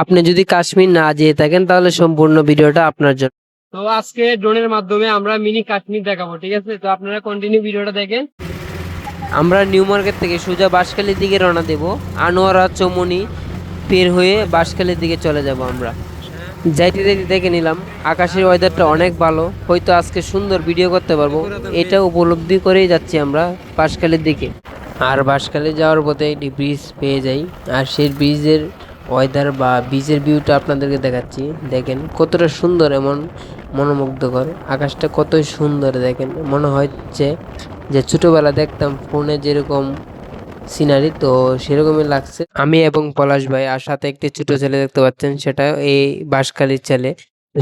আপনি যদি কাশ্মীর না যেয়ে থাকেন তাহলে সম্পূর্ণ ভিডিওটা আপনার জন্য। তো আজকে ড্রোনের মাধ্যমে আমরা মিনি কাশ্মীর দেখাবো ঠিক আছে? তো আপনারা কন্টিনিউ ভিডিওটা দেখেন। আমরা নিউ মার্কেট থেকে সোজা বাঁশখালীর দিকে রওনা দেব। আনোয়ারা চমনি পের হয়ে বাঁশখালীর দিকে চলে যাব আমরা। যাইতে যাইতে দেখে নিলাম আকাশের ওয়েদারটা অনেক ভালো। হয়তো আজকে সুন্দর ভিডিও করতে পারব। এটা উপলব্ধি করেই যাচ্ছি আমরা বাঁশখালীর দিকে। আর বাঁশখালী যাওয়ার পথে একটি ব্রিজ পেয়ে যাই। আর সেই ব্রিজের ওয়েদার বা ব্রিজের ভিউটা আপনাদেরকে দেখাচ্ছি। দেখেন, কতটা সুন্দর এমন মনোমুগ্ধকর। আকাশটা কতই সুন্দর, দেখেন। মনে হচ্ছে যে ছোটোবেলা দেখতাম ফোনে যেরকম সিনারি তো সেরকমই লাগছে। আমি এবং পলাশ ভাই আর সাথে একটি ছোট ছেলে দেখতে পাচ্ছেন, সেটা এই বাঁশখালীর ছেলে।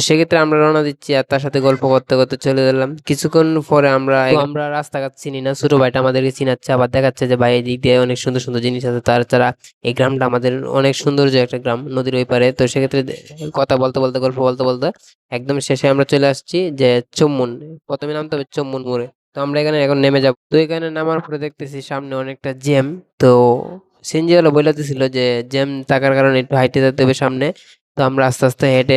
সেক্ষেত্রে আমরা রওনা দিচ্ছি আর তার সাথে গল্প করতে করতে চলে গেলাম। কিছুক্ষণ পরে আমরা আমরা রাস্তাঘাট চিনি না ছোট ভাইটা আমাদেরকে চিনাচ্ছে আবার দেখাচ্ছে যে ভাই এই দিক দিয়ে অনেক সুন্দর সুন্দর জিনিস আছে তাছাড়া এই গ্রামটা আমাদের অনেক সৌন্দর্য একটা গ্রাম নদীর ওই পারে। তো সেক্ষেত্রে কথা বলতে বলতে গল্প বলতে বলতে একদম শেষে আমরা চলে আসছি যে চম্মুন প্রথমে নামতে হবে চম্মন মোড়ে। তো আমরা এখানে এখন নেমে যাব। তো এখানে নামার পরে দেখতেছি সামনে অনেকটা জ্যাম। তো সিনজিওয়ালা বলেছিল যে জ্যাম থাকার কারণে একটু হাইটে যেতে হবে সামনে। তো আমরা আস্তে আস্তে হেঁটে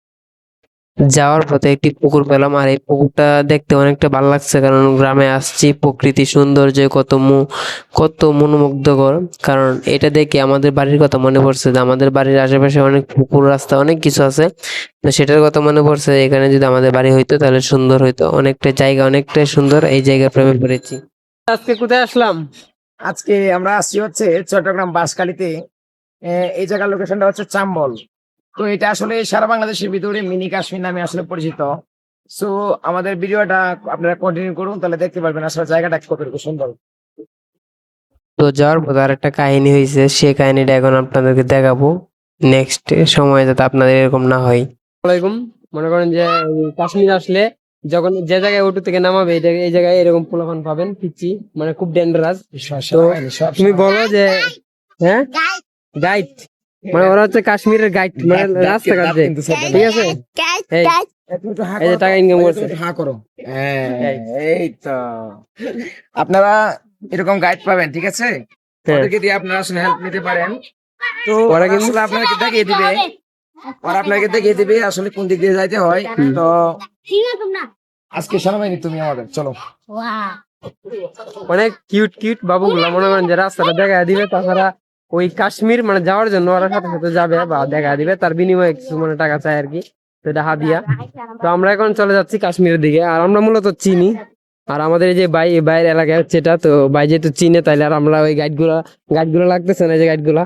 যাওয়ার পথে একটি পুকুর পেলাম আর এই পুকুরটা দেখতে অনেকটা ভালো লাগছে কারণ গ্রামে আসছি প্রকৃতি সৌন্দর্য কত মু কত মনোমুগ্ধকর। কারণ এটা দেখে আমাদের বাড়ির কথা মনে পড়ছে যে আমাদের বাড়ির আশেপাশে অনেক পুকুর রাস্তা অনেক কিছু আছে। তো সেটার কথা মনে পড়ছে এখানে যদি আমাদের বাড়ি হইতো তাহলে সুন্দর হইতো। অনেকটা জায়গা অনেকটাই সুন্দর এই জায়গায় প্রেমে পড়েছি। আজকে কোথায় আসলাম? আজকে আমরা আসছি হচ্ছে চট্টগ্রাম বাসকালিতে এই জায়গার লোকেশনটা হচ্ছে চাম্বল। তো এটা আসলে সারা বাংলাদেশের ভিতরে মিনি কাশ্মীর নামে আসলে পরিচিত। সো আমাদের ভিডিওটা আপনারা কন্টিনিউ করুন তাহলে দেখতে পারবেন আসলে জায়গাটা কতটুকু সুন্দর। তো যাওয়ার পথে আর একটা কাহিনী হয়েছে সেই কাহিনীটা এখন আপনাদেরকে দেখাবো। নেক্সট সময় যাতে আপনাদের এরকম না হয়। ওয়ালাইকুম মনে করেন যে কাশ্মীর আসলে যখন যে জায়গায় অটো থেকে নামাবে এই জায়গায়- এই জায়গায় এরকম পোলাপান পাবেন পিচ্ছি মানে খুব ডেঞ্জারাস তো তুমি বলো যে হ্যাঁ? গাইড মানে ওরা হচ্ছে কাশ্মীরের গাইড মানে রাস্তাঘাট যে। ঠিক আছে? এই যে টাকা ইনকাম করছে। হ্যাঁ করো। হ্যাঁ, এই। তো। আপনারা এরকম গাইড পাবেন ঠিক আছে? হ্যাঁ। ওদেরকে দিয়ে আপনারা আসলে হেল্প নিতে পারেন। তো ওরা কিন্তু- আপনাদেরকে দেখিয়ে দিবে। ওরা আপনাকে দেখিয়ে দিবে আসলে কোন দিক দিয়ে যাইতে হয়। তো আজকে সেনাবাহিনী তুমি আমাদের চলো। অনেক কিউট কিউট বাবুগুলা মনে করেন যে রাস্তাটা দেখা দিবে তাছাড়া ওই কাশ্মীর মানে যাওয়ার জন্য ওরা সাথে সাথে যাবে বা দেখা দিবে। তার বিনিময়ে কিছু মানে টাকা চাই আর কি এটা হাদিয়া তো আমরা এখন চলে যাচ্ছি কাশ্মীরের দিকে, আর আমরা মূলত চিনি। আর আমাদের এই যে বাই, বাইরের এলাকায় হচ্ছে এটা, তো বাই যেহেতু চিনে, তাইলে আর আমরা ওই গাইডগুলা গাইডগুলো লাগতেছে না যে গাইডগুলা?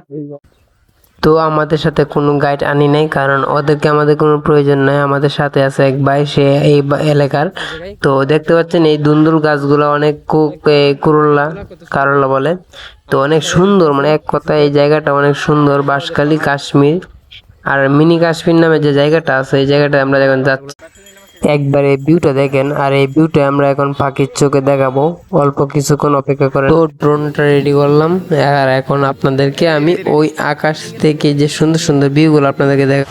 তো আমাদের সাথে কোনো গাইড আনি নাই, কারণ ওদেরকে আমাদের কোনো প্রয়োজন নাই। আমাদের সাথে আছে এক ভাই, সে এই এলাকার। তো দেখতে পাচ্ছেন এই দুন্দুল গাছগুলো অনেক কুরল্লা, কারল্লা বলে। তো অনেক সুন্দর মানে এক কথা এই জায়গাটা অনেক সুন্দর। বাঁশখালী, কাশ্মীর, আর মিনি কাশ্মীর নামে যে জায়গাটা আছে, এই জায়গাটা আমরা যখন যাচ্ছি একবার ভিউটা দেখেন, আর এই ভিউটা আমরা এখন পাখির চোখে দেখাবো। অল্প কিছুক্ষণ অপেক্ষা করে তো ড্রোনটা রেডি করলাম, আর এখন আপনাদেরকে আমি ওই আকাশ থেকে যে সুন্দর সুন্দর ভিউগুলো আপনাদেরকে দেখ